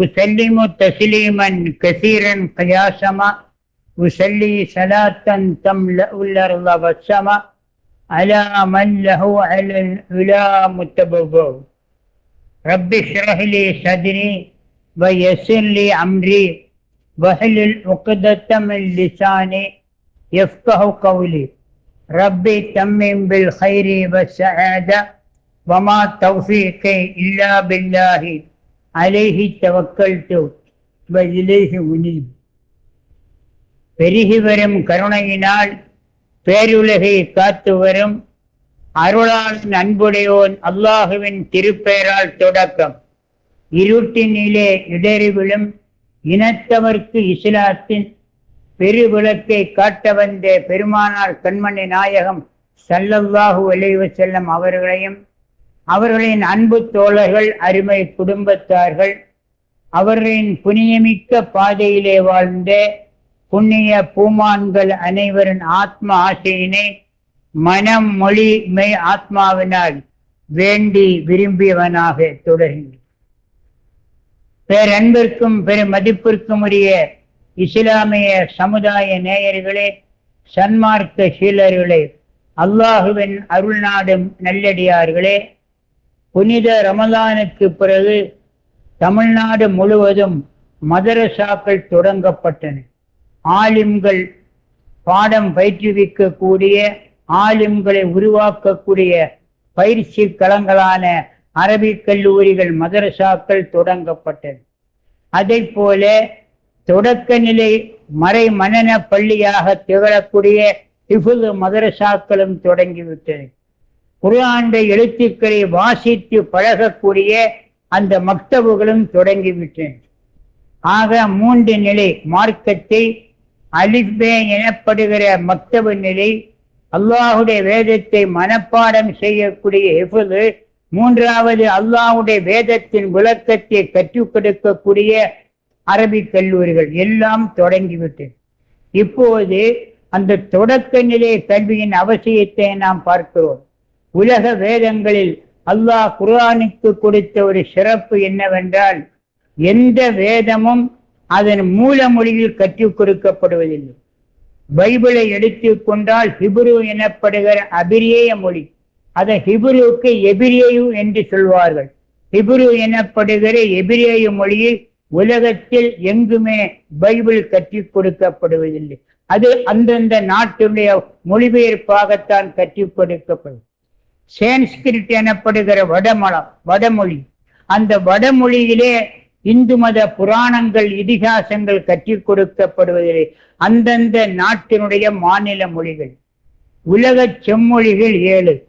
أسلم تسليما كثيرا قياسما أسلي صلاة تملأ الأرض والسماء على من له على العلا متبوع رب اشرح لي صدري ويسر لي أمري واحلل عقدة من لساني يفقه قولي. ربي تمم بالخير والسعادة وما توفيقي إلا بالله. அலேஹி தவக்கல்து உனி பெருகி வரும் கருணையினால் பேருலகை காத்து வரும் அருளால் அன்புடையோன் அல்லாஹுவின் திருப்பெயரால் தொடக்கம். இருட்டினிலே இடறிவிடும் இனத்தவர்க்கு இஸ்லாத்தின் பெருவிளக்கை காட்ட வந்த பெருமானார் கண்மணி நாயகம் சல்லல்லாஹு செல்லும் அவர்களையும் அவர்களின் அன்பு தோழர்கள் அருமை குடும்பத்தார்கள் அவர்களின் புனியமிக்க பாதையிலே வாழ்ந்த புண்ணிய பூமான்கள் அனைவரின் ஆத்ம ஆசையினை மனம் மொழி மெய் ஆத்மாவினால் வேண்டி விரும்பியவனாக தொடர்கின்றேன் பேரன்பிற்கும் பெரும் மதிப்பிற்கும் உரிய இஸ்லாமிய சமுதாய நேயர்களே சன்மார்க்க சீலர்களே அல்லாஹுவின் அருள்நாடும் நல்லடியார்களே புனித ரமலானுக்கு பிறகு தமிழ்நாடு முழுவதும் மதரசாக்கள் தொடங்கப்பட்டன. ஆலிம்கள் பாடம் பயிற்றுவிக்கக்கூடிய ஆலிம்களை உருவாக்கக்கூடிய பயிற்சி களங்களான அரபிக் கல்லூரிகள் மதரசாக்கள் தொடங்கப்பட்டன. அதை போல தொடக்க நிலை மறை மனன பள்ளியாக திகழக்கூடிய இஃபுல் மதரசாக்களும் தொடங்கிவிட்டது குரானுடைய எழுத்துக்களை வாசித்து பழகக்கூடிய அந்த மக்தபுகளும் தொடங்கிவிட்டன. ஆக மூன்று நிலை மார்க்கத்தை அலிபே எனப்படுகிற மக்தபு நிலை அல்லாஹுடைய வேதத்தை மனப்பாடம் செய்யக்கூடிய எஃபுது மூன்றாவது அல்லாஹுடைய வேதத்தின் விளக்கத்தை கற்றுக் கொடுக்கக்கூடிய அரபிக் கல்லூரிகள் எல்லாம் தொடங்கிவிட்டது இப்போது அந்த தொடக்க நிலை கல்வியின் அவசியத்தை நாம் பார்க்கிறோம். உலக வேதங்களில் அல்லாஹ் குர்ஆனுக்கு கொடுத்த ஒரு சிறப்பு என்னவென்றால் எந்த வேதமும் அதன் மூல மொழியில் கற்றுக் கொடுக்கப்படுவதில்லை. பைபிளை எடுத்துக்கொண்டால் ஹிப்ரு எனப்படுகிற அபிரியேய மொழி அதை ஹிப்ருவுக்கு எபிரியு என்று சொல்வார்கள். ஹிப்ரு எனப்படுகிற எபிரேய மொழியில் உலகத்தில் எங்குமே பைபிள் கற்றுக் கொடுக்கப்படுவதில்லை. அது அந்தந்த நாட்டுடைய மொழிபெயர்ப்பாகத்தான் கற்றுக் கொடுக்கப்படும் சான்ஸ்கிரிட் எனப்படுகிற வடமலம் வடமொழி. அந்த வடமொழியிலே இந்து மத புராணங்கள் இதிகாசங்கள் கற்றுக் கொடுக்கப்படுவதில்லை. அந்தந்த நாட்டினுடைய மாநில மொழிகள். உலக செம்மொழிகள் ஏழு.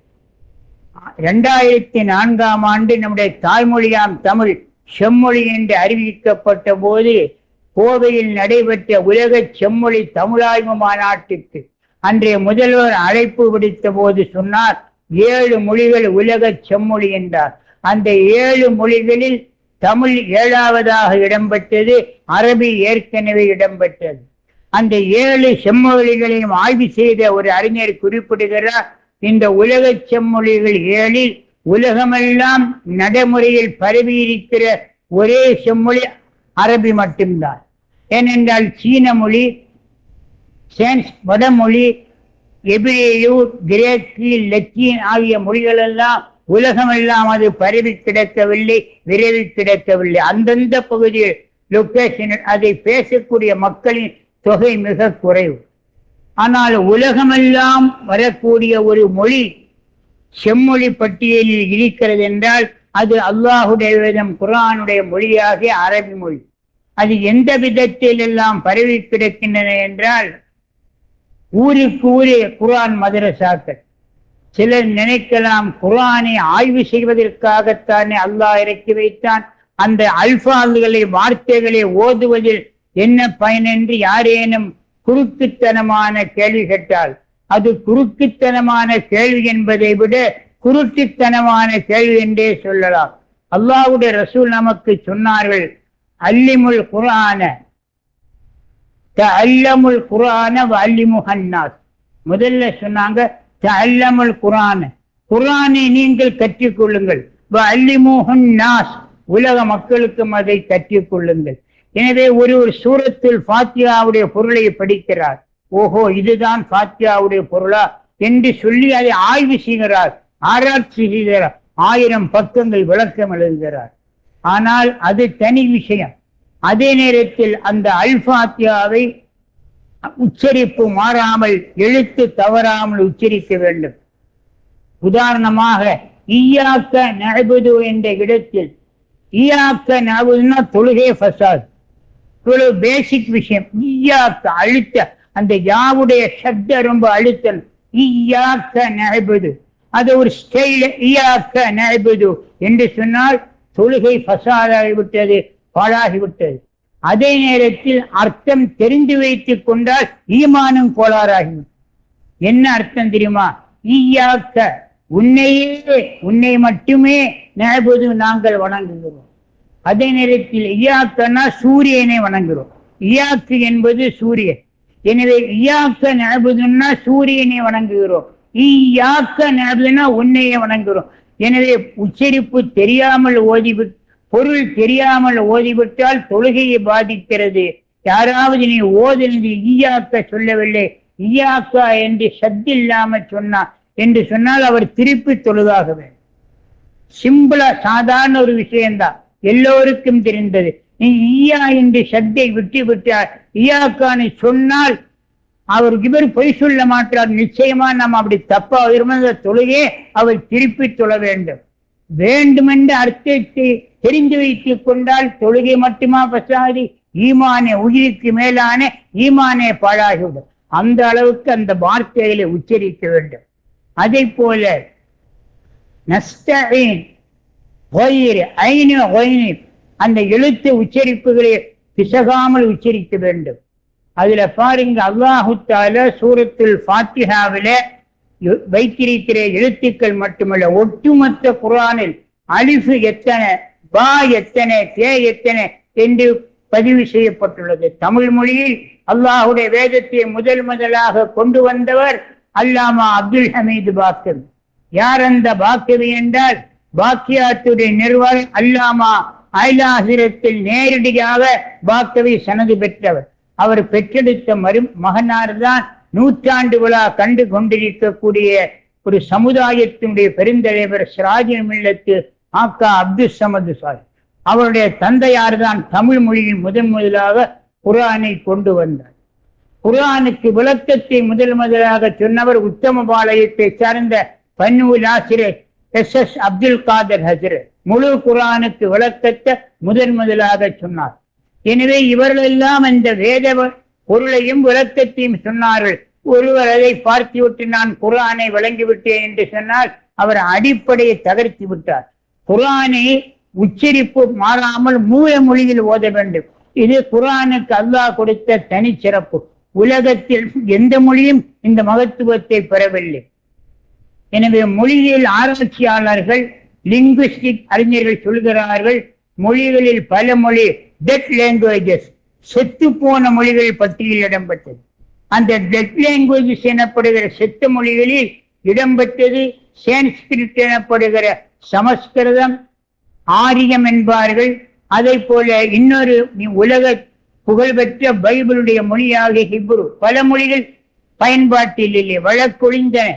இரண்டாயிரத்தி நான்காம் ஆண்டு நம்முடைய தாய்மொழியாம் தமிழ். செம்மொழி என்று அறிவிக்கப்பட்ட போது கோவையில் நடைபெற்ற உலக செம்மொழி தமிழாய்வு மாநாட்டுக்கு அன்றைய முதல்வர் அழைப்பு விடுத்த போது சொன்னார் ஏழு மொழிகள் உலக செம்மொழி என்றார். அந்த ஏழு மொழிகளில் தமிழ் ஏழாவதாக இடம்பெற்றது அரபி ஏற்கனவே இடம்பெற்றது. அந்த ஏழு செம்மொழிகளையும் ஆய்வு செய்த ஒரு அறிஞர் குறிப்பிடுகிறார் இந்த உலக செம்மொழிகள் ஏழில் உலகமெல்லாம் நடைமுறையில் பரவி இருக்கிற ஒரே செம்மொழி அரபி மட்டும்தான். ஏனென்றால் சீன மொழி சான்ஸ் வடமொழி எபிரேயு கிரேக்கு லத்தீன் ஆகிய மொழிகளெல்லாம் உலகமெல்லாம் அது பரவி கிடக்கவில்லை விரைவி கிடக்கவில்லை. அந்தந்த பகுதியில் லொக்கேஷனில் அதை பேசக்கூடிய மக்களின் தொகை மிக குறைவு. ஆனால் உலகமெல்லாம் வரக்கூடிய ஒரு மொழி செம்மொழி பட்டியலில் இருக்கிறது என்றால் அது அல்லாஹுடைய வேதம் குரானுடைய மொழியாகிய அரபி மொழி. அது எந்த விதத்தில் எல்லாம் பரவி கிடக்கின்றன என்றால் ஊருக்கு ஊரே குரான் மதரசாக்கள். சிலர் நினைக்கலாம் குரானை ஆய்வு செய்வதற்காகத்தானே அல்லாஹ் இறக்கி வைத்தான். அந்த அல்பாதுகளை வார்த்தைகளை ஓதுவதில் என்ன பயன் என்று யாரேனும் குறுக்குத்தனமான கேள்வி கேட்டால் அது குறுக்குத்தனமான கேள்வி என்பதை விட குருட்டுத்தனமான கேள்வி என்றே சொல்லலாம். அல்லாஹ்வுடைய ரசூல் நமக்கு சொன்னார்கள் அல்லிமுல் குரான அல்லமுல் குரான அல்லிமுஹன்னாஸ் முதல்ல சொன்னாங்க தல்லமுல் குரான குரானை நீங்கள் கற்றுக்கொள்ளுங்கள். அல்லிமுஹன் நாஸ். உலக மக்களுக்கும் அதை கற்றுக் கொள்ளுங்கள் எனவே ஒரு ஒரு சூரத்தில் ஃபாத்தியாவுடைய பொருளை படிக்கிறார். ஓஹோ இதுதான் ஃபாத்தியாவுடைய பொருளா? என்று சொல்லி அதை ஆய்வு செய்கிறார். ஆராய்ச்சி செய்கிறார். ஆயிரம் பக்கங்கள் விளக்கம் எழுதுகிறார். ஆனால் அது தனி விஷயம். அதே நேரத்தில் அந்த அல்பாத்தியாவை உச்சரிப்பு மாறாமல் எழுத்து தவறாமல் உச்சரிக்க வேண்டும். உதாரணமாக ஈயாக்க நபுது என்ற இடத்தில் ஈயாக்க நபுதுன்னா தொழுகே ஃபசாத். இவ்வளவு பேசிக் விஷயம். ஈயாக்க அழுத்த அந்த யாவுடைய சப்த ரொம்ப அழுத்தல். ஈயாக்க நபுது அது ஒரு ஸ்டைல ஈயாக்க நபுது என்று சொன்னால் தொழுகை ஃபசாதாகிவிட்டது. பாழாகிவிட்டது. அதே நேரத்தில் அர்த்தம் தெரிந்து வைத்துக் கொண்டால் ஈமானும் கோளாறாகிவிடும். என்ன அர்த்தம் தெரியுமா? ஈயாக்க உன்னையே உன்னை மட்டுமே நபுது நாங்கள் வணங்குகிறோம். அதே நேரத்தில் இயாக்கனா சூரியனை வணங்குகிறோம். இயாக்கு என்பது சூரியன். எனவே இயாக்க நபுதுன்னா சூரியனை வணங்குகிறோம். ஈயாக்க நபுதுன்னா உன்னையே வணங்குகிறோம். எனவே உச்சரிப்பு தெரியாமல் ஓதிவிட்டு பொருள் தெரியாமல் ஓதிவிட்டால் தொழுகையை பாதிக்கிறது. யாராவது நீ ஓதினது ஈயாக்க சொல்லவில்லை. ஈயாக்கா என்று சத்தில்லாம சொன்னா என்று சொன்னால் அவர் திருப்பி தொழுதாக வேண்டும். சிம்பிளா சாதாரண ஒரு விஷயம்தான். எல்லோருக்கும் தெரிந்தது. நீ ஈயா என்று சத்தை விட்டு விட்டார் ஈயாக்கானை சொன்னால் அவர் இவர் பொய் சொல்ல மாட்டார். நிச்சயமா நாம் அப்படி தப்பா இருந்த தொழுகே அவர் திருப்பி தொழ வேண்டும். வேண்டுமென்று அர்த்தத்தை தெரிந்து வைத்துக் கொண்டால் தொழுகை மட்டுமா பசாதி? ஈமானே உயிருக்கு மேலான ஈமானே பாழாகிவிடும். அந்த அளவுக்கு அந்த வார்த்தைகளை உச்சரிக்க வேண்டும். அதை போல அந்த எழுத்து உச்சரிப்புகளை பிசகாமல் உச்சரிக்க வேண்டும். அதுல பாருங்க அல்லாஹுத்தால சூரத்துல் ஃபாத்திஹாவில வைத்திருக்கிற எழுத்துக்கள் மட்டுமல்ல ஒட்டுமொத்த குரானில் அலிஃபு எத்தனை பா எத்தனை தே எத்தனை என்று பதிவு செய்யப்பட்டுள்ளது. தமிழ் மொழியில் அல்லாஹுடைய வேதத்தை முதல் முதலாக கொண்டு வந்தவர் அல்லாமா அப்துல் ஹமீது பாக்கவி யார் அந்த பாக்கவி என்றால் பாக்கியாத்துடைய நிறுவல் அல்லாமா ஐலாசிரத்தில் நேரடியாக பாக்கவி சனது பெற்றவர். அவர் பெற்றெடுத்த மறு மகனார் தான் நூற்றாண்டு விழா கண்டு கொண்டிருக்கக்கூடிய ஒரு சமுதாயத்தினுடைய பெருந்தலைவர் சிராஜின் மில்லத்து ஆக்கா அப்துல் சமது சாய் அவருடைய தந்தையார் தான் தமிழ் மொழியில் முதன் முதலாக குரானை கொண்டு வந்தார். குரானுக்கு விளக்கத்தை முதல் முதலாக சொன்னவர் உத்தம பாளையத்தை சார்ந்த பன்னூல் ஆசிரியர் எஸ் எஸ் அப்துல் காதர் ஹசரத் முழு குரானுக்கு விளக்கத்தை முதன் முதலாக சொன்னார். எனவே இவர்களெல்லாம் அந்த வேத பொருளையும் விளக்கத்தையும் சொன்னார்கள். ஒருவர் அதை பார்த்துவிட்டு நான் குரானை வழங்கிவிட்டேன் என்று சொன்னால் அவர் அடிப்படையை தகர்த்து விட்டார். குரானை உச்சரிப்பு மாறாமல் மூல மொழியில் ஓத வேண்டும். இது குரானுக்கு அல்லாஹ் கொடுத்த தனிச்சிறப்பு உலகத்தில் எந்த மொழியும் இந்த மகத்துவத்தை பெறவில்லை. எனவே மொழியியல் ஆராய்ச்சியாளர்கள் லிங்குஸ்டிக் அறிஞர்கள் சொல்கிறார்கள் மொழிகளில் பல மொழி டெட் லாங்குவேஜஸ் செத்து போன மொழிகள் பற்றியில் இடம்பெற்றது. அந்த டெட் லாங்குவேஜஸ் எனப்படுகிற செத்த மொழிகளில் இடம்பெற்றது சான்ஸ்கிரிட் எனப்படுகிற சமஸ்கிருதம் ஆரியம் என்பார்கள். அதை போல இன்னொரு உலக புகழ்பெற்ற பைபிளுடைய மொழியாக ஹிப்ரு பல மொழிகள் பயன்பாட்டில் இல்லை வழக்கொழிந்தன.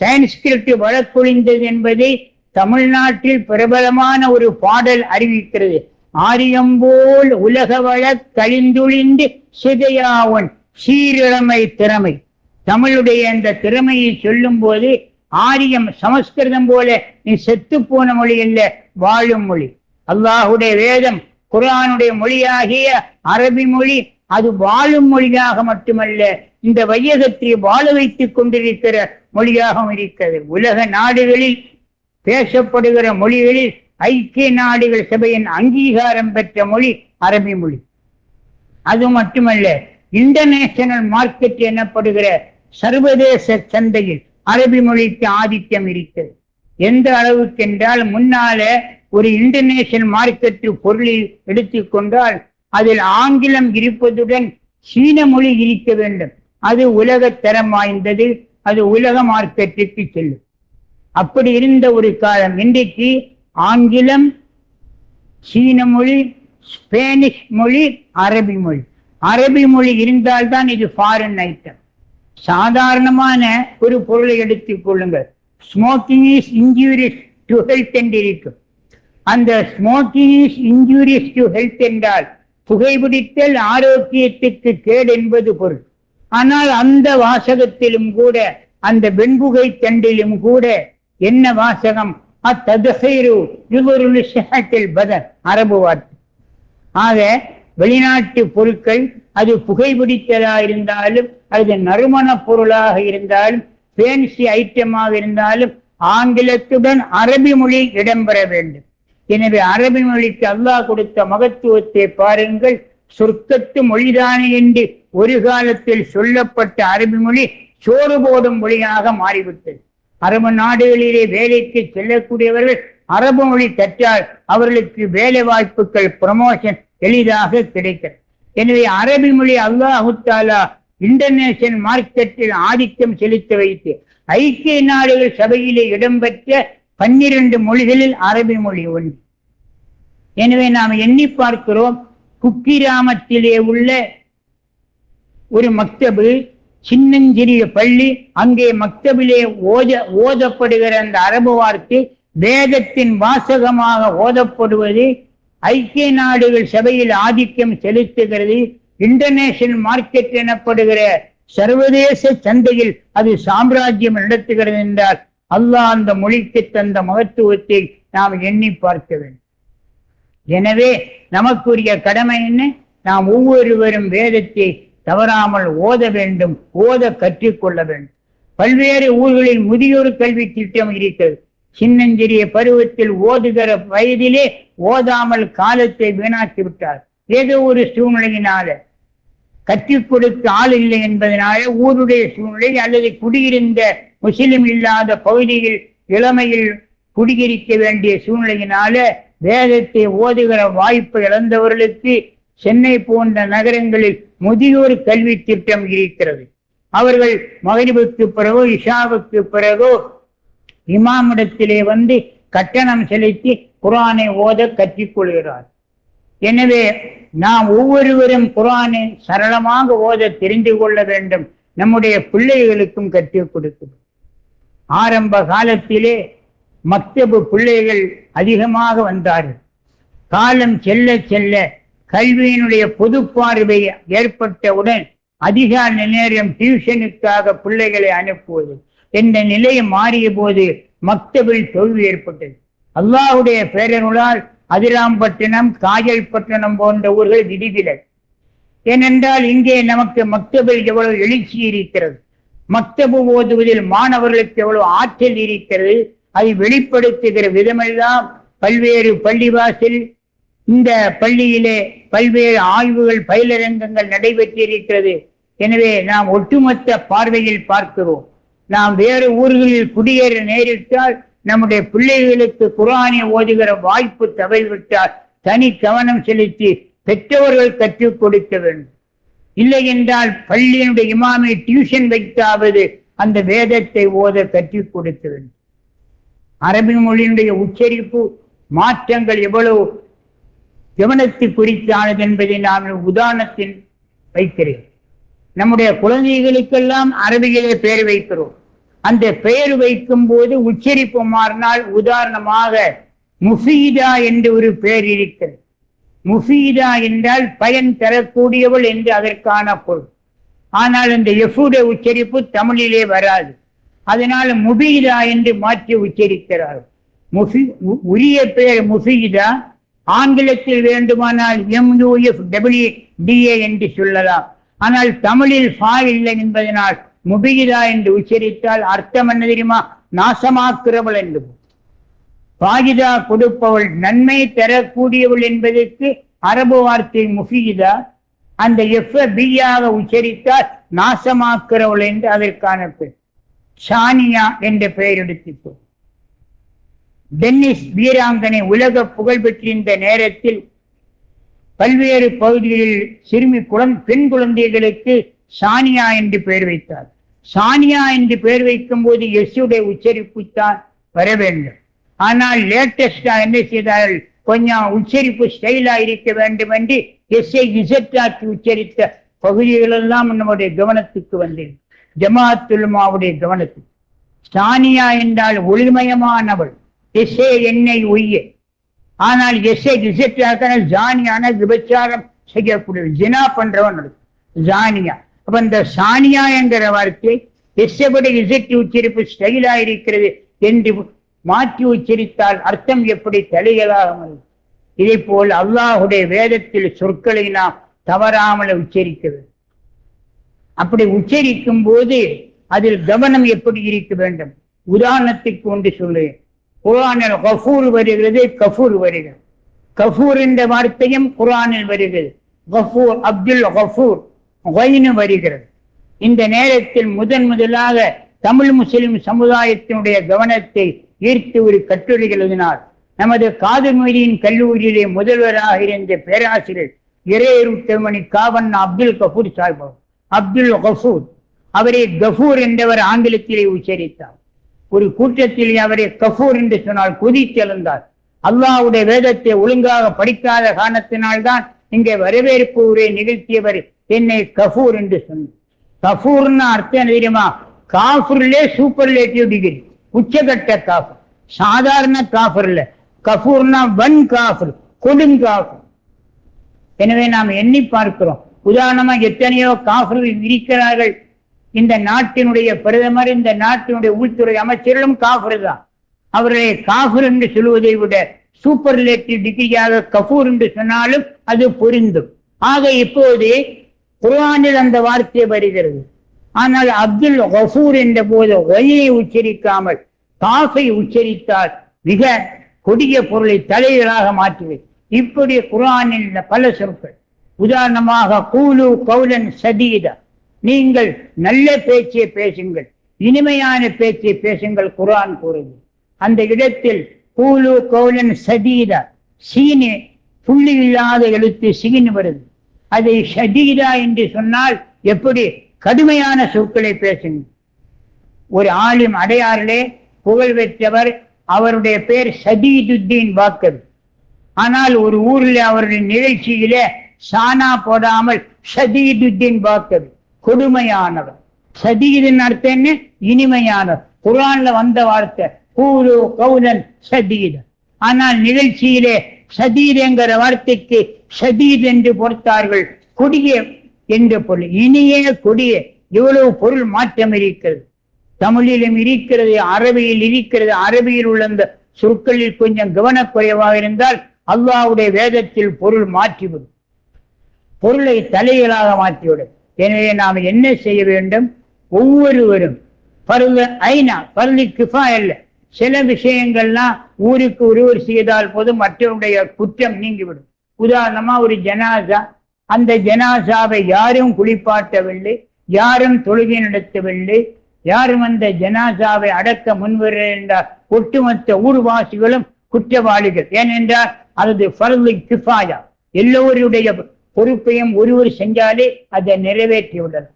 சான்ஸ்கிரிட் வழக்கொழிந்தது என்பதை தமிழ்நாட்டில் பிரபலமான ஒரு பாடல் அறிவிக்கிறது. ஆரியம் போல் உலக வழக் கழிந்துழிந்து சிதையாவன் சீரிழமை திறமை. தமிழுடைய அந்த திறமையை சொல்லும் போது ஆரியம் சமஸ்கிருதம் போல நீ செத்து போன மொழி அல்ல வாழும் மொழி. அல்லாஹுடைய வேதம் குரானுடைய மொழியாகிய அரபி மொழி அது வாழும் மொழியாக மட்டுமல்ல இந்த வையகத்தை வாழ வைத்துக் கொண்டிருக்கிற மொழியாகவும் இருக்கிறது. உலக நாடுகளில் பேசப்படுகிற மொழிகளில் ஐக்கிய நாடுகள் சபையின் அங்கீகாரம் பெற்ற மொழி அரபி மொழி. அது மட்டுமல்ல இன்டர்நேஷனல் மார்க்கெட் எனப்படுகிற சர்வதேச சந்தையில் அரபி மொழிக்கு ஆதிக்கம் இருக்கிறது. எந்த அளவுக்கு என்றால் முன்னால ஒரு இன்டர்நேஷனல் மார்க்கெட்டு பொருளில் எடுத்துக்கொண்டால் அதில் ஆங்கிலம் இருப்பதுடன் சீன மொழி இருக்க வேண்டும். அது உலக தரம் வாய்ந்தது அது உலக மார்க்கெட்டுக்கு செல்லும். அப்படி இருந்த ஒரு காலம் இன்றைக்கு ஆங்கிலம் சீன மொழி ஸ்பேனிஷ் மொழி அரபி மொழி. அரபி மொழி இருந்தால்தான் இது ஃபாரின் ஐட்டம் சாதாரணமான ஒரு பொருளை எடுத்துக் கொள்ளுங்கள். Smoking is injurious to health என்று இருக்கும். அந்த smoking is injurious to health என்றால் புகைபிடித்தல் ஆரோக்கியத்துக்கு கேடு என்பது பொருள். ஆனால் அந்த வாசகத்திலும் கூட அந்த வெண்புகை தண்டிலும் கூட என்ன வாசகம்? அத்ததுகைரு யுவருள் சிஹத்தில் பதன் அரபு வார்த்தை. ஆக வெளிநாட்டு பொருட்கள் அது புகைபிடித்தலா இருந்தாலும் அது நறுமண பொருளாக இருந்தாலும் பேன்சி ஐட்டமாக இருந்தாலும் ஆங்கிலத்துடன் அரபி மொழி இடம்பெற வேண்டும். எனவே அரபி மொழிக்கு அல்லாஹ் கொடுத்த மகத்துவத்தை பாருங்கள். சொர்க்கத்து மொழிதானே என்று ஒரு காலத்தில் சொல்லப்பட்ட அரபி மொழி சோறு போடும் மொழியாக மாறிவிட்டது. அரபு நாடுகளிலே வேலைக்கு செல்லக்கூடியவர்கள் அரபு மொழி கற்றால் அவர்களுக்கு வேலை வாய்ப்புகள் ப்ரமோஷன் எளிதாக கிடைக்கும் எனவே அரபி மொழி அல்லாஹு தாலா இந்தோனேஷியன் மார்க்கெட்டில் ஆதிக்கம் செலுத்த வைத்து ஐக்கிய நாடுகள் சபையிலே இடம்பெற்ற பன்னிரண்டு மொழிகளில் அரபி மொழி ஒன்று. எனவே நாம் எண்ணி பார்க்கிறோம் குக்கிராமத்திலே உள்ள ஒரு மக்தபு சின்னஞ்சிறிய பள்ளி அங்கே மக்தபிலே ஓத ஓதப்படுகிற அந்த அரபு வார்த்தை வேதத்தின் வாசகமாக ஓதப்படுவது ஐக்கிய நாடுகள் சபையில் ஆதிக்கம் செலுத்துகிறது. இன்டர்நேஷனல் மார்க்கெட் எனப்படுகிற சர்வதேச சந்தையில் அது சாம்ராஜ்யம் நடத்துகிறது என்றால் அல்லாஹ் அந்த மொழிக்கு தந்த மகத்துவத்தை நாம் எண்ணி பார்க்க வேண்டும். எனவே நமக்குரிய கடமை என்ன? நாம் ஒவ்வொருவரும் வேதத்தை தவறாமல் ஓத வேண்டும் ஓத கற்றுக்கொள்ள வேண்டும். பல்வேறு ஊர்களில் முதியோர் கல்வி திட்டம் இருக்கிறது. சின்னஞ்சிறிய பருவத்தில் ஓதுகிற வயதிலே ஓதாமல் காலத்தை வீணாக்கி விட்டார் ஏதோ ஒரு சூழ்நிலையினால கற்றுக் கொடுக்க ஆள் இல்லை என்பதனால ஊருடைய சூழ்நிலை அல்லது குடியிருந்த முஸ்லிம் இல்லாத பகுதியில் இளமையில் குடியிருக்க வேண்டிய சூழ்நிலையினால வேதத்தை ஓதுகிற வாய்ப்பு இழந்தவர்களுக்கு சென்னை போன்ற நகரங்களில் முதியோர் கல்வி திட்டம் இருக்கிறது. அவர்கள் மகரிபுக்கு பிறகோ இஷாவுக்கு பிறகோ இமாமிடத்திலே வந்து கட்டணம் செலுத்தி குரானை ஓத கற்றுக்கொள்கிறார் எனவே நாம் ஒவ்வொருவரும் குரானை சரளமாக ஓத தெரிந்து கொள்ள வேண்டும். நம்முடைய பிள்ளைகளுக்கும் கற்றுக் கொடுக்கணும். ஆரம்ப காலத்திலே மக்தபு பிள்ளைகள் அதிகமாக வந்தார்கள். காலம் செல்ல செல்ல கல்வியினுடைய பொது பார்வை ஏற்பட்டவுடன் அதிகார நேரம் டியூஷனுக்காக பிள்ளைகளை அனுப்புவது. என்ற நிலை மாறிய போது மக்தபில் தோல்வி ஏற்பட்டது. அல்லாஹுடைய பேரருளால் அதிராம்பட்டினம் காயல்பட்டினம் போன்ற ஊர்கள் விடுவிலை ஏனென்றால் இங்கே நமக்கு மக்தபில் எவ்வளவு எழுச்சி இருக்கிறது. மக்தபு ஓதுவதில் மாணவர்களுக்கு எவ்வளவு ஆற்றல் இருக்கிறது. அதை வெளிப்படுத்துகிற விதமெல்லாம் பல்வேறு பள்ளிவாசல் இந்த பள்ளியிலே பல்வேறு ஆய்வுகள் பயிலரங்கங்கள் நடைபெற்றிருக்கிறது. எனவே நாம் ஒட்டுமொத்த பார்வையில் பார்க்கிறோம். நாம் வேறு ஊர்களில் குடியேற நேரிட்டால் நம்முடைய பிள்ளைகளுக்கு குரானை ஓதுகிற வாய்ப்பு தவறிவிட்டால் தனி கவனம் செலுத்தி பெற்றவர்கள் கற்றுக் கொடுக்க வேண்டும். இல்லை என்றால் பள்ளியினுடைய இமாமை டியூஷன் வைத்தாவது அந்த வேதத்தை ஓத கற்றுக் கொடுக்க வேண்டும். அரபி மொழியினுடைய உச்சரிப்பு மாற்றங்கள் எவ்வளவு கவனத்தில் குறித்தானது என்பதை நான் உதாரணத்தில் வைக்கிறேன். நம்முடைய குழந்தைகளுக்கெல்லாம் அரபியிலே பெயர் வைக்கிறோம். அந்த பெயர் வைக்கும் போது உச்சரிப்பு மாறினால் உதாரணமாக முஃபீதா என்று ஒரு பெயர் இருக்கிறது. முஃபீதா என்றால் பயன் தரக்கூடியவள் என்று அதற்கான பொருள். ஆனால் இந்த எஃபுட உச்சரிப்பு தமிழிலே வராது. அதனால முபீதா என்று மாற்றி உச்சரிக்கிறார் முஃபி உரிய பெயர் முஃபீதா ஆங்கிலத்தில் வேண்டுமானால் எம்யூஎஃப் டபிள்யூ டிஏ என்று சொல்லலாம். ஆனால் தமிழில் ஃபா இல்லை என்பதனால் முபிகிதா என்று உச்சரித்தால் அர்த்தம் என்ன தெரியுமா? நாசமாக்குறவள் என்று. பாகிதா கொடுப்பவள் நன்மை தரக்கூடியவள் என்பதற்கு அரபு வார்த்தை முஃபிகிதா அந்த எஃப் பியாக உச்சரித்தால் நாசமாக்குறவள் என்று அதற்கான பெயர். சானியா என்ற பெயர் எடுத்துக்கோ. டென்னிஸ் வீராங்கனை உலக புகழ் பெற்றிருந்த நேரத்தில் பல்வேறு பகுதிகளில் சிறுமி குழந்தை பெண் குழந்தைகளுக்கு சானியா என்று பெயர் வைத்தார். சானியா என்று பெயர் வைக்கும் போது எஸ்ஸுடைய உச்சரிப்பு தான் வர வேண்டும். ஆனால் லேட்டஸ்டா என்ன செய்தார்கள்? கொஞ்சம் உச்சரிப்பு ஸ்டைலா இருக்க வேண்டும் என்று எஸ்ஐ இசட்டாக்கி உச்சரித்த பகுதிகளெல்லாம் நம்முடைய கவனத்துக்கு வந்தது. ஜமாத்துல்மாவுடைய கவனத்துக்கு. சானியா என்றால் ஒளிமயமானவள். எஸ்ஏ என்னை உய்ய. ஆனால் எஸ்ஏ இசட்டாக்க ஜானியான விபச்சாரம் செய்யக்கூடிய ஜினா பண்றவன் ஜானியா அப்ப இந்த சானியா என்கிற வார்த்தை எஸ்எபடி இசைக்கு உச்சரிப்பு ஸ்டைலா இருக்கிறது என்று மாற்றி உச்சரித்தால் அர்த்தம் எப்படி தலைகளாகாமல் அமையும் இதை போல் அல்லாஹுடைய வேதத்தில் சொற்களை நாம் தவறாமல் உச்சரிக்கிறது அப்படி உச்சரிக்கும் போது அதில் கவனம் எப்படி இருக்க வேண்டும்? உதாரணத்துக்கு ஒன்று சொல்லுவேன் குரானில் கஃபூர் வருகிறது கஃபூர் வருகிறது. கஃபூர் என்ற வார்த்தையும் குரானில் வருகிறது. கஃபூர் அப்துல் கஃபூர். ஒயினு வருகிறது. இந்த நேரத்தில் முதன் முதலாக தமிழ் முஸ்லிம் சமுதாயத்தினுடைய கவனத்தை ஈர்த்து ஒரு கட்டுரை எழுதினார். நமது காதுமொழியின் கல்லூரியிலே முதல்வராக இருந்த பேராசிரியர் இறையருத்தமணி காவன் அப்துல் கபூர் சாஹிப். அப்துல் கஃபூர். அவரை கஃபூர் என்றவர் ஆங்கிலத்திலே உச்சரித்தார். ஒரு கூட்டத்தில் அவரை கஃபூர் என்று சொன்னால் குதித்தெழுந்தார் அல்லாவுடைய வேதத்தை ஒழுங்காக படிக்காத காரணத்தினால்தான் இங்கே வரவேற்பு உரை நிகழ்த்தியவர் என்னை கஃபூர் என்று சொன்னேன் கஃபூர்னு அர்த்தம் என்ன தெரியுமா? சூப்பர் சூப்பர்லேட்டிவ் டிகிரி உச்சகட்ட காஃபர். சாதாரண காஃபர்ல கஃபூர்னா வன் காஃபர் கொடுங்காஃபர் எனவே நாம் எண்ணி பார்க்கிறோம். உதாரணமா எத்தனையோ காஃபர்கள் இருக்கிறார்கள். இந்த நாட்டினுடைய பிரதமர் இந்த நாட்டினுடைய உள்துறை அமைச்சர்களும் காஃபர் தான். அவர்களை காஃபர் என்று சொல்வதை விட சூப்பர்லேட்டிவ் டிகிரியாக கஃபூர் என்று சொன்னாலும் அது பொருந்தும். ஆக இப்போது குரானில் அந்த வார்த்தை வருகிறது. ஆனால் அப்துல் ஹசூர் என்ற போது ஒயினை உச்சரிக்காமல் காஃபை உச்சரித்தால் மிக கொடிய பொருளை தலைகளாக மாற்றுவது இப்படி குரானில் உள்ள பல சொற்கள். உதாரணமாக கூலு கௌலன் சதீதா. நீங்கள் நல்ல பேச்சை பேசுங்கள். இனிமையான பேச்சை பேசுங்கள் குரான் கூறுது அந்த இடத்தில் கூலு கௌலன் சதீதா சீனு புள்ளி இல்லாத எழுத்து சீனு வருது. அதை ஷதீதா என்று சொன்னால் எப்படி? கடுமையான சொற்களை பேசுங்க ஒரு ஆலிம் அடையாறிலே புகழ் பெற்றவர் அவருடைய பேர் சதீதுத்தீன் பாக்கர். ஆனால் ஒரு ஊரில் அவருடைய நிகழ்ச்சியிலே சானா போடாமல் சதீதுத்தீன் பாக்கர் கொடுமையானவர். சதீதின் அர்த்தம் என்ன? இனிமையானவர். குரான்ல வந்த வார்த்தை கூறு கௌதன் சதீத ஆனால் நிகழ்ச்சியிலே சதீர் என்கிற வார்த்தைக்கு சதீர் என்று பொறுத்தார்கள் கொடிய என்று பொருள். இனிய கொடிய இவ்வளவு பொருள் மாற்றம் இருக்கிறது. தமிழிலும் இருக்கிறது அரபியில் இருக்கிறது அரபியில் உள்ள அந்த சொற்களில் கொஞ்சம் கவனக்குறைவாக இருந்தால் அல்லாவுடைய வேதத்தில் பொருள் மாற்றிவிடும். பொருளை தலைகளாக மாற்றிவிடும். எனவே நாம் என்ன செய்ய வேண்டும்? ஒவ்வொருவரும் பருவ ஐநா பருளி கிஃபா அல்ல சில விஷயங்கள்லாம் ஊருக்கு ஒருவர் செய்தால் போதும் மற்றவருடைய குற்றம் நீங்கிவிடும். உதாரணமா ஒரு ஜனாசா அந்த ஜனாசாவை யாரும் குளிப்பாட்டவில்லை யாரும் தொழுகை நடத்தவில்லை யாரும் அந்த ஜனாசாவை அடக்க முன்வர என்றால் ஒட்டுமொத்த ஊர்வாசிகளும் குற்றவாளிகள். ஏனென்றால் அது ஃபர்லு கிஃபாயா. எல்லோருடைய பொறுப்பையும் ஒருவர் செஞ்சாலே அதை நிறைவேற்றியுள்ளது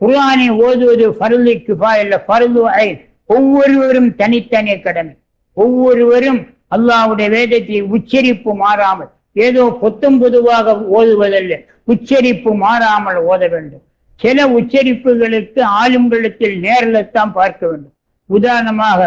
குரானை ஓதுவது ஃபர்லு கிஃபா இல்ல ஃபர்லு ஐஸ் ஒவ்வொருவரும் தனித்தனி கடமை. ஒவ்வொருவரும் அல்லாஹ்வுடைய வேதத்தை உச்சரிப்பு மாறாமல் ஏதோ பொத்தும் பொதுவாக ஓதுவதல்ல உச்சரிப்பு மாறாமல் ஓத வேண்டும். சில உச்சரிப்புகளுக்கு ஆளுங்களிடத்தில் நேரில் தான் பார்க்க வேண்டும். உதாரணமாக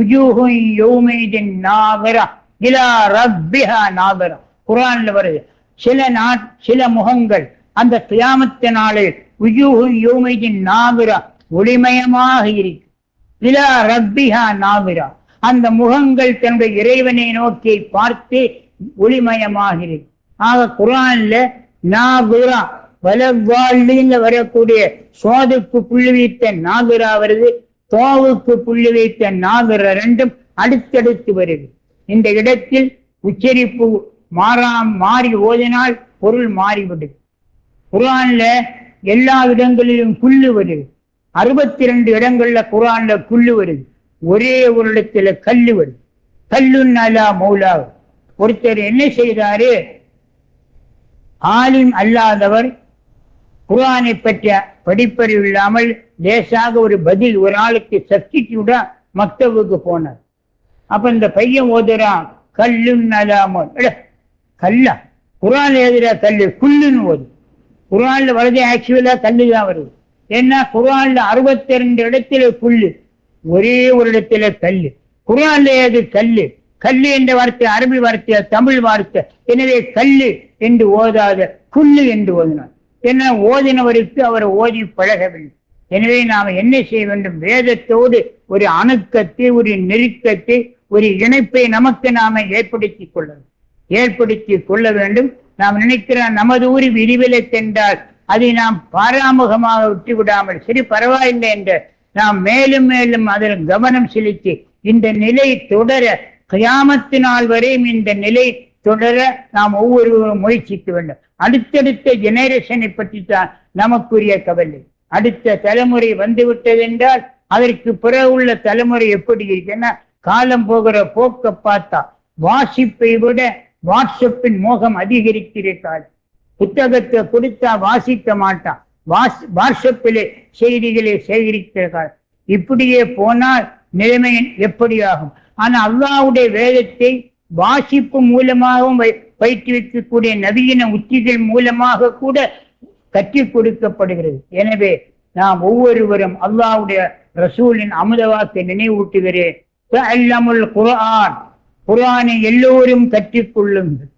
உஜூஹும் யௌமைதின் நாகரா இலா ரப்பிஹா நாகரா. குரான்ல வருது. சில நாட் சில முகங்கள் அந்த கியாமத்து நாளில் உஜூஹும் யோமைதின் நாகரா ஒளிமயமாக இருக்கு. இலா ரப்பிஹா நாமிரா அந்த முகங்கள் தன்னுடைய இறைவனை நோக்கி பார்த்து ஒளிமயமாகிறது. ஆக குரான்ல நாகுரா வலவாழ்ல வரக்கூடிய சோதுக்கு புள்ளி வைத்த நாகுரா வருது தோவுக்கு புள்ளி வைத்த நாகுரா ரெண்டும் அடுத்தடுத்து வருது. இந்த இடத்தில் உச்சரிப்பு மாறா மாறி ஓதினால் பொருள் மாறிவிடுது. குரான்ல எல்லா இடங்களிலும் புல்லு வருது. அறுபத்தி ரெண்டு இடங்கள்ல குரான்ல குள்ளு வருது. ஒரே ஒரு இடத்துல கல்லு வருது. கல்லுன்னாலா மௌலா. ஒருத்தர் என்ன செய்தாரு? ஆலிம் அல்லாதவர் குரானை பற்றிய படிப்பறிவு இல்லாமல் லேசாக ஒரு பதில் ஒரு ஆளுக்கு சப்ஸ்டிடியூடா மக்தவுக்கு போனார். அப்ப இந்த பையன் ஓதுறான் கல்லுன் நலாமோ கல்லா. குரான் எழுதுற கல்லு குல்லுன்னு ஓது. குரான்ல வருது ஆக்சுவலா கல்லு தான் வருது. ஏன்னா குரான்ல அறுபத்தி ரெண்டு இடத்துல புல்லு ஒரே ஒரு இடத்துல கல்லு குரான்ல ஏது? கல்லு கல்லு என்ற வார்த்தை அரபி வார்த்தை தமிழ் வார்த்தை. எனவே கல்லு என்று ஓதாத புல்லு என்று ஓதினார். என்ன? ஓதினவருக்கு அவர் ஓதி பழகவில்லை. எனவே நாம் என்ன செய்ய வேண்டும்? வேதத்தோடு ஒரு அணுக்கத்தை ஒரு நெருக்கத்தை ஒரு இணைப்பை நமக்கு நாம ஏற்படுத்திக் கொள்ள ஏற்படுத்தி கொள்ள வேண்டும். நாம் நினைக்கிற நமது ஊர் விரிவிலக்கென்றால் அதை நாம் பாராமுகமாக விட்டு விடாமல் சரி பரவாயில்லை என்று நாம் மேலும் மேலும் அதில் கவனம் செலுத்தி இந்த நிலை தொடர கியாமத்து நாள் வரையும் இந்த நிலை தொடர நாம் ஒவ்வொருவரும் முயற்சிக்க வேண்டும். அடுத்தடுத்த ஜெனரேஷனை பற்றி தான் நமக்குரிய கவலை. அடுத்த தலைமுறை வந்துவிட்டது என்றால் அதற்கு பிறகு உள்ள தலைமுறை எப்படி இருக்குன்னா காலம் போகிற போக்க பார்த்தா வாசிப்பை விட வாட்ஸ்அப்பின் மோகம் அதிகரித்திருக்காது புத்தகத்தை கொடுத்தா வாசிக்க மாட்டான். வாஸ் வாட்ஸ்அப்பிலே செய்திகளை சேகரிக்கிறார் இப்படியே போனால் நிலைமை எப்படியாகும்? ஆனால் ஆனா அல்லாவுடைய வேதத்தை வாசிப்பு மூலமாகவும் வை- பயிற்றுவிக்கக்கூடிய நவீன உத்திகள் மூலமாக கூட கற்றுக் கொடுக்கப்படுகிறது. எனவே நாம் ஒவ்வொருவரும் அல்லாவுடைய ரசூலின் அமுதவாக்கை நினைவூட்டுகிறேன். குரான் குரானை எல்லோரும் கற்றுக்கொள்ளுங்கள்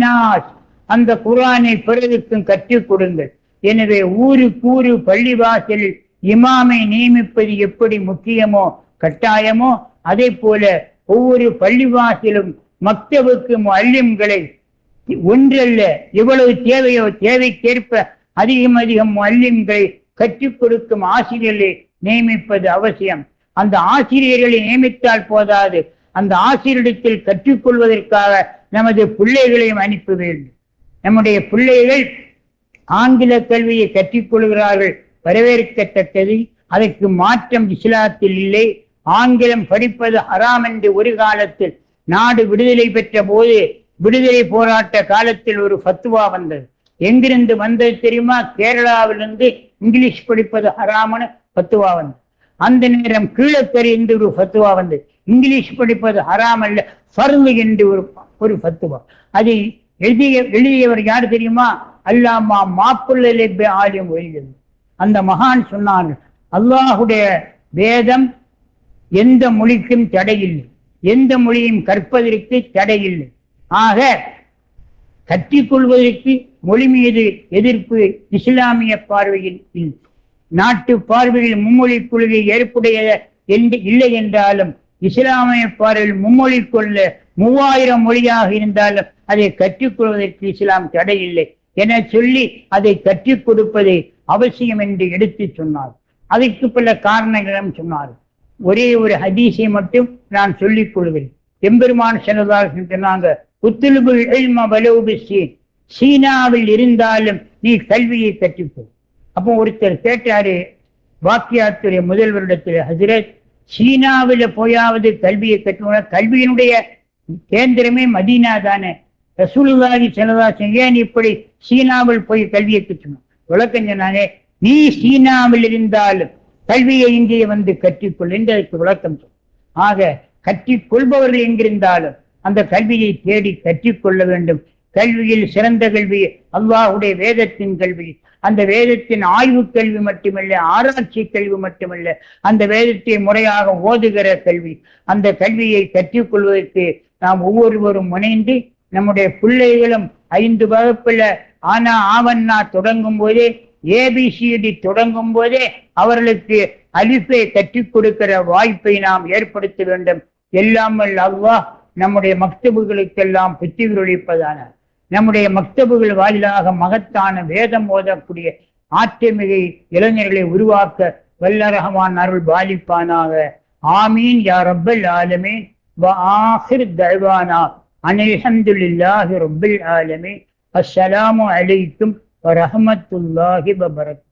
நாஸ். அந்த குரானை பிறருக்கும் கற்றுக் கொடுங்கள். எனவே ஊரு கூறு பள்ளிவாசலில் இமாமை நியமிப்பது எப்படி முக்கியமோ கட்டாயமோ அதே போல ஒவ்வொரு பள்ளிவாசலும் மக்தவுக்கு அல்லிம்களை ஒன்றல்ல எவ்வளவு தேவையோ தேவைக்கேற்ப அதிகம் அதிகம் அல்லிம்களை கற்றுக் கொடுக்கும் ஆசிரியர்களை நியமிப்பது அவசியம். அந்த ஆசிரியர்களை நியமித்தால் போதாது. அந்த ஆசிரியரிடத்தில் கற்றுக்கொள்வதற்காக நமது பிள்ளைகளையும் அனுப்ப வேண்டும். நம்முடைய பிள்ளைகள் ஆங்கில கல்வியை கற்றுக்கொள்கிறார்கள் வரவேற்கத்தக்கது அதற்கு மாற்றம் இஸ்லாத்தில் இல்லை. ஆங்கிலம் படிப்பது ஹராம் என்று ஒரு காலத்தில் நாடு விடுதலை பெற்ற போது விடுதலை போராட்ட காலத்தில் ஒரு ஃபத்துவா வந்தது. எங்கிருந்து வந்தது தெரியுமா? கேரளாவிலிருந்து இங்கிலீஷ் படிப்பது ஹராமனு ஃபத்துவா வந்தது. அந்த நேரம் கீழக்கரை என்று ஒரு ஃபத்துவா வந்தது. இங்கிலீஷ் படிப்பது ஹராம் அல்ல என்று ஒரு ஒரு ஃபத்துவா அது எழுதிய எழுதியவர் யார் தெரியுமா? அல்லாமா மாப்புள்ள ஆலியம் எழுதியது அந்த மகான் சொன்னார் அல்லாஹுடைய வேதம் எந்த மொழிக்கும் தடையில்லை. எந்த மொழியும் கற்பதற்கு தடையில்லை. ஆக கற்றுக்கொள்வதற்கு மொழி மீது எதிர்ப்பு இஸ்லாமிய பார்வையில் இல்லை. நாட்டு பார்வையில் மும்மொழி கொள்கை ஏற்புடைய என்று இல்லை என்றாலும் இஸ்லாமிய பாடல் மும்மொழி கொள்ள மூவாயிரம் மொழியாக இருந்தாலும் அதை கற்றுக்கொள்வதற்கு இஸ்லாம் தடையில்லை என சொல்லி அதை கற்றுக் கொடுப்பது அவசியம் என்று எடுத்து சொன்னார். அதற்கு பல காரணங்களும் சொன்னார். ஒரே ஒரு ஹதீஸை மட்டும் நான் சொல்லிக் கொள்வேன் எம்பெருமான் சென்றதாக சொன்னாங்க புத்துலுபுல் எழும வலவுபி சீன் சீனாவில் இருந்தாலும் நீ கல்வியை கற்றுக்கொள். அப்போ ஒருத்தர் கேட்டாரு வாக்கியாத்துறை முதல்வரிடத்தில் ஹசரத் சீனாவில் போயாவது கல்வியை கற்றுக்கணும் கல்வியினுடைய கேந்திரமே மதீனா தானே. ரசூலுல்லாஹி ஸல்லல்லாஹு ஏன் இப்படி சீனாவில் போய் கல்வியை கற்றுக்கணும்? விளக்கம் சொன்னானே நீ சீனாவில் இருந்தாலும் கல்வியை இங்கே வந்து கற்றுக்கொள் என்று அதுக்கு விளக்கம் சொல். ஆக கற்றுக்கொள்பவர்கள் எங்கிருந்தாலும் அந்த கல்வியை தேடி கற்றுக்கொள்ள வேண்டும். கல்வியில் சிறந்த கல்வி அல்லாஹுடைய வேதத்தின் கல்வி அந்த வேதத்தின் ஆய்வு கல்வி மட்டுமல்ல ஆராய்ச்சி கல்வி மட்டுமல்ல அந்த வேதத்தை முறையாக ஓதுகிற கல்வி. அந்த கல்வியை கற்றுக்கொள்வதற்கு நாம் ஒவ்வொருவரும் முனைந்து நம்முடைய பிள்ளைகளும் ஐந்து வகுப்புல ஆனா ஆவண்ணா தொடங்கும் போதே ஏபிசிடி தொடங்கும் போதே அவர்களுக்கு அலிஃபை கற்றுக் கொடுக்கிற வாய்ப்பை நாம் ஏற்படுத்த வேண்டும். எல்லாமல் அல்லாஹ் நம்முடைய மக்தபுகளுக்கெல்லாம் புத்திவிரொழிப்பதான நம்முடைய மக்தபுகள் வாயிலாக மகத்தான வேதம் ஓதக்கூடிய ஆற்றமிகை இளைஞர்களை உருவாக்க வல்ல ரஹமான் அருள் பாலிப்பானாக. ஆமீன் யா ரப்பல் ஆலமீன். வ ஆஹிர் தழ்வானா. அனில் ஹம்துலில்லாஹி ரப்பில் ஆலமீன். அஸ்ஸலாமு அலைக்கும் வரஹமத்துல்லாஹி வபரக்